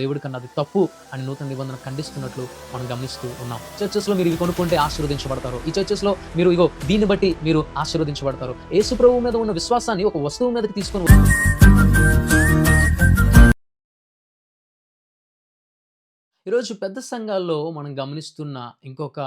దేవుడి కన్నా అది తప్పు అని నూతన నిబంధన ఖండిస్తున్నట్లు మనం గమనిస్తూ ఉన్నాం. చర్చెస్లో మీరు ఇవి కొనుక్కుంటే ఆశీర్వదించబడతారు. ఈ చర్చెస్లో మీరు ఇగో దీన్ని బట్టి మీరు ఆశీర్వదించబడతారు. యేసు ప్రభువు మీద ఉన్న విశ్వాసాన్ని ఒక వస్తువు మీదకి తీసుకొని ఈరోజు పెద్ద సంఘాల్లో మనం గమనిస్తున్న ఇంకొక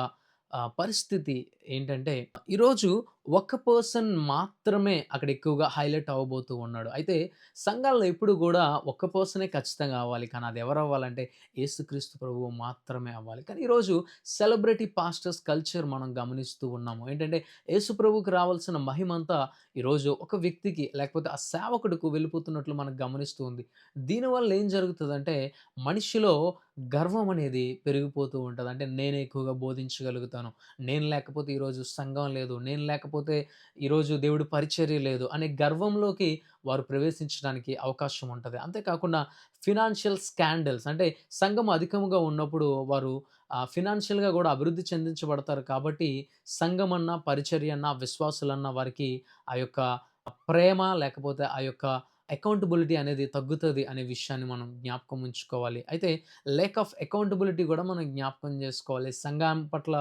పరిస్థితి ఏంటంటే ఈరోజు ఒక పర్సన్ మాత్రమే అక్కడ ఎక్కువగా హైలైట్ అవ్వబోతూ ఉన్నాడు. అయితే సంఘాల్లో ఎప్పుడు కూడా ఒక్క పర్సనే ఖచ్చితంగా అవ్వాలి. కానీ అది ఎవరు అవ్వాలంటే యేసుక్రీస్తు ప్రభువు మాత్రమే అవ్వాలి. కానీ ఈరోజు సెలబ్రిటీ పాస్టర్స్ కల్చర్ మనం గమనిస్తూ ఉన్నాము. ఏంటంటే యేసు ప్రభువుకి రావాల్సిన మహిమంతా ఈరోజు ఒక వ్యక్తికి లేకపోతే ఆ సేవకుడికి వెళ్ళిపోతున్నట్లు మనం గమనిస్తూ ఉంది. దీనివల్ల ఏం జరుగుతుందంటే మనిషిలో గర్వం అనేది పెరిగిపోతూ ఉంటుంది. అంటే నేనే ఎక్కువగా బోధించగలుగుతాను. నేను లేకపోతే ఈరోజు సంఘం లేదు. నేను లేకపోతే లేకపోతే ఈరోజు దేవుడు పరిచర్య లేదు అనే గర్వంలోకి వారు ప్రవేశించడానికి అవకాశం ఉంటుంది. అంతేకాకుండా ఫినాన్షియల్ స్కాండల్స్ అంటే సంఘం అధికంగా ఉన్నప్పుడు వారు ఫినాన్షియల్గా కూడా అభివృద్ధి చెందించబడతారు కాబట్టి సంఘం అన్న పరిచర్య అన్న విశ్వాసులన్న వారికి ఆ యొక్క ప్రేమ లేకపోతే ఆ యొక్క అకౌంటబిలిటీ అనేది తగ్గుతుంది అనే విషయాన్ని మనం జ్ఞాపకం ఉంచుకోవాలి. అయితే లేక్ ఆఫ్ అకౌంటబిలిటీ కూడా మనం జ్ఞాపకం చేసుకోవాలి. సంఘం పట్ల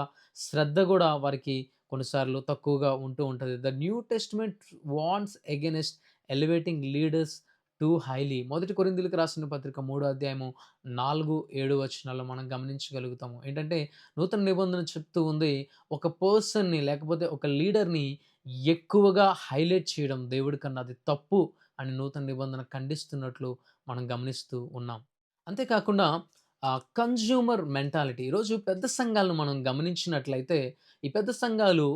శ్రద్ధ కూడా వారికి కొన్నిసార్లు తక్కువగా ఉంటూ ఉంటుంది. The New Testament warns against elevating leaders too highly. మొదటి కొరిందులకు రాసిన పత్రిక మూడో అధ్యాయము నాలుగు ఏడు వచనాల్లో మనం గమనించగలుగుతాము. ఏంటంటే నూతన నిబంధన చెప్తూ ఉంది ఒక పర్సన్ని లేకపోతే ఒక లీడర్ని ఎక్కువగా హైలైట్ చేయడం దేవుడి కన్నా అది తప్పు అని నూతన నిబంధన ఖండిస్తున్నట్లు మనం గమనిస్తూ ఉన్నాం. అంతేకాకుండా కన్జ్యూమర్ మెంటాలిటీ. ఈరోజు పెద్ద సంఘాలను మనం గమనించినట్లయితే ఈ పెద్ద సంఘాలు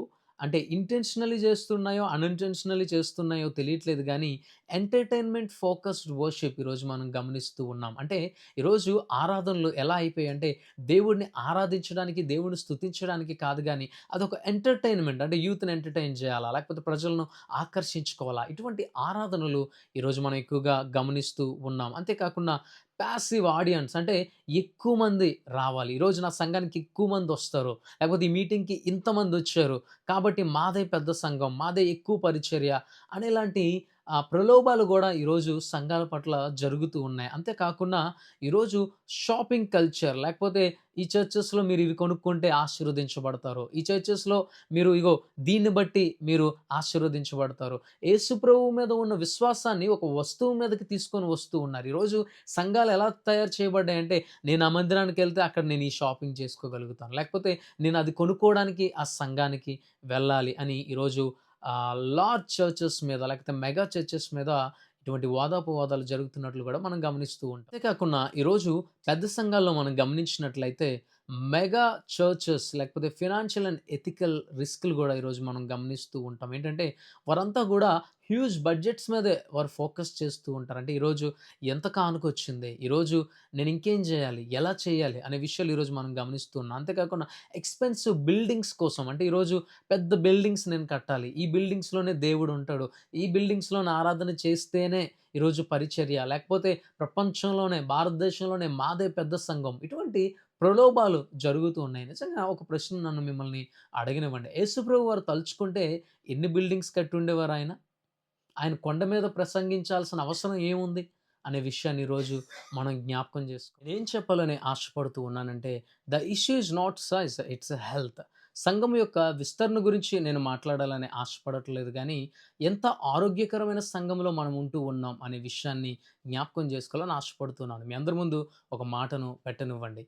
అంటే ఇంటెన్షనలీ చేస్తున్నాయో అన్ఇంటెన్షనలీ చేస్తున్నాయో తెలియట్లేదు కానీ ఎంటర్టైన్మెంట్ ఫోకస్డ్ వర్షిప్ ఈరోజు మనం గమనిస్తూ ఉన్నాం. అంటే ఈరోజు ఆరాధనలు ఎలా అయిపోయాయి అంటే దేవుడిని ఆరాధించడానికి దేవుడిని స్థుతించడానికి కాదు కానీ అదొక ఎంటర్టైన్మెంట్ అంటే యూత్ని ఎంటర్టైన్ చేయాలా లేకపోతే ప్రజలను ఆకర్షించుకోవాలా? ఇటువంటి ఆరాధనలు ఈరోజు మనం ఎక్కువగా గమనిస్తూ ఉన్నాం. అంతేకాకుండా ప్యాసివ్ ఆడియన్స్ అంటే ఎక్కువ మంది రావాలి. ఈరోజు నా సంఘానికి ఎక్కువ మంది వస్తారు. లేకపోతే ఈ మీటింగ్కి ఇంతమంది వచ్చారు. కాబట్టి మాదే పెద్ద సంఘం మాదే ఎక్కువ పరిచర్య అనేలాంటి ఆ ప్రలోభాలు కూడా ఈరోజు సంఘాల పట్ల జరుగుతూ ఉన్నాయి. అంతేకాకుండా ఈరోజు షాపింగ్ కల్చర్ లేకపోతే ఈ చర్చెస్లో మీరు ఇవి కొనుక్కుంటే ఆశీర్వదించబడతారు. ఈ చర్చెస్లో మీరు ఇగో దీన్ని బట్టి మీరు ఆశీర్వదించబడతారు. యేసుప్రభు మీద ఉన్న విశ్వాసాన్ని ఒక వస్తువు మీదకి తీసుకొని వస్తూ ఉన్నారు. ఈరోజు సంఘాలు ఎలా తయారు చేయబడ్డాయంటే నేను ఆ మందిరానికి వెళ్తే అక్కడ నేను ఈ షాపింగ్ చేసుకోగలుగుతాను. లేకపోతే నేను అది కొనుక్కోవడానికి ఆ సంఘానికి వెళ్ళాలి అని ఈరోజు లార్జ్ చర్చెస్ మీద లేకపోతే మెగా చర్చెస్ మీద ఇటువంటి వాదాపవాదాలు జరుగుతున్నట్లు కూడా మనం గమనిస్తూ ఉంటాం. అంతేకాకుండా ఈరోజు పెద్ద సంఘాల్లో మనం గమనించినట్లయితే మెగా చర్చెస్ లేకపోతే ఫినాన్షియల్ అండ్ ఎథికల్ రిస్క్లు కూడా ఈరోజు మనం గమనిస్తూ ఉంటాం. ఏంటంటే వారంతా కూడా హ్యూజ్ బడ్జెట్స్ మీదే వారు ఫోకస్ చేస్తూ ఉంటారు. అంటే ఈరోజు ఎంత కానుకొచ్చింది ఈరోజు నేను ఇంకేం చేయాలి? ఎలా చేయాలి? అనే విషయాలు ఈరోజు మనం గమనిస్తూ ఉన్నాం. అంతేకాకుండా ఎక్స్పెన్సివ్ బిల్డింగ్స్ కోసం అంటే ఈరోజు పెద్ద బిల్డింగ్స్ నేను కట్టాలి. ఈ బిల్డింగ్స్లోనే దేవుడు ఉంటాడు. ఈ బిల్డింగ్స్లోనే ఆరాధన చేస్తేనే ఈరోజు పరిచర్య. లేకపోతే ప్రపంచంలోనే భారతదేశంలోనే మాదే పెద్ద సంఘం. ఇటువంటి ప్రలోభాలు జరుగుతూ ఉన్నాయి. నిజంగా ఒక ప్రశ్న నన్ను మిమ్మల్ని అడగనివ్వండి. యేసుప్రభు వారు తలుచుకుంటే ఎన్ని బిల్డింగ్స్ కట్టి ఉండేవారు ఆయన? ఆయన కొండ మీద ప్రసంగించాల్సిన అవసరం ఏముంది? అనే విషయాన్ని ఈరోజు మనం జ్ఞాపకం చేసుకుని ఏం చెప్పాలని ఆశపడుతూ ఉన్నానంటే the issue is not size it's health. సంఘం యొక్క విస్తరణ గురించి నేను మాట్లాడాలని ఆశపడట్లేదు కానీ ఎంత ఆరోగ్యకరమైన సంఘంలో మనం ఉంటూ ఉన్నాం అనే విషయాన్ని జ్ఞాపకం చేసుకోవాలని ఆశపడుతున్నాను. మీ అందరి ముందు ఒక మాటను పెట్టనివ్వండి.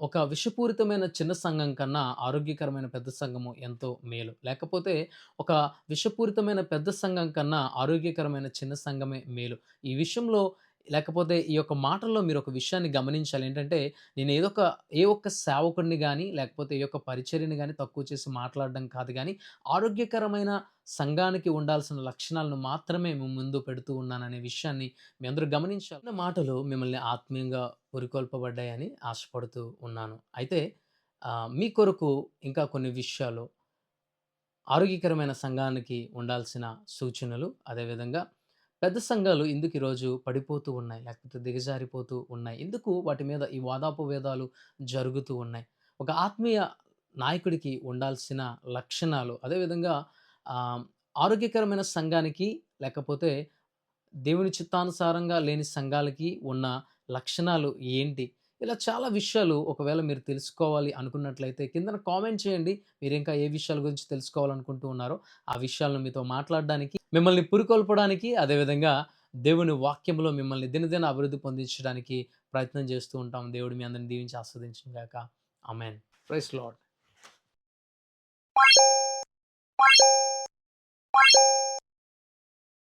ఒక విషపూరితమైన చిన్న సంఘం కన్నా ఆరోగ్యకరమైన పెద్ద సంఘము ఎంతో మేలు. లేకపోతే ఒక విషపూరితమైన పెద్ద సంఘం కన్నా ఆరోగ్యకరమైన చిన్న సంఘమే మేలు. ఈ విషయంలో లేకపోతే ఈ యొక్క మాటల్లో మీరు ఒక విషయాన్ని గమనించాలి. ఏంటంటే నేను ఏదో ఒక ఏ ఒక్క సేవకుడిని కానీ లేకపోతే ఏ ఒక్క పరిచర్యని కానీ తక్కువ చేసి మాట్లాడడం కాదు కానీ ఆరోగ్యకరమైన సంఘానికి ఉండాల్సిన లక్షణాలను మాత్రమే మేము ముందు పెడుతూ ఉన్నాననే విషయాన్ని మీ అందరూ గమనించాలి. మాటలు మిమ్మల్ని ఆత్మీయంగా పురికొల్పబడ్డాయని ఆశపడుతూ ఉన్నాను. అయితే మీ కొరకు ఇంకా కొన్ని విషయాలు ఆరోగ్యకరమైన సంఘానికి ఉండాల్సిన సూచనలు అదేవిధంగా పెద్ద సంఘాలు ఎందుకు ఈరోజు పడిపోతూ ఉన్నాయి లేకపోతే దిగజారిపోతూ ఉన్నాయి ఎందుకు వాటి మీద ఈ వాదాపవేదాలు జరుగుతూ ఉన్నాయి ఒక ఆత్మీయ నాయకుడికి ఉండాల్సిన లక్షణాలు అదేవిధంగా ఆరోగ్యకరమైన సంఘానికి లేకపోతే దేవుని చిత్తానుసారంగా లేని సంఘాలకి ఉన్న లక్షణాలు ఏంటి? ఇలా చాలా విషయాలు ఒకవేళ మీరు తెలుసుకోవాలి అనుకున్నట్లయితే కిందన కామెంట్ చేయండి. మీరు ఇంకా ఏ విషయాల గురించి తెలుసుకోవాలనుకుంటూ ఉన్నారో, ఆ విషయాలను మీతో మాట్లాడడానికి, మిమ్మల్ని పురికొల్పడానికి, అదేవిధంగా దేవుని వాక్యంలో మిమ్మల్ని దినదిన అభివృద్ధి పొందించడానికి ప్రయత్నం చేస్తూ ఉంటాం. దేవుడు మీ అందరిని దీవించి ఆస్వాదించిన గాక. Amen price lord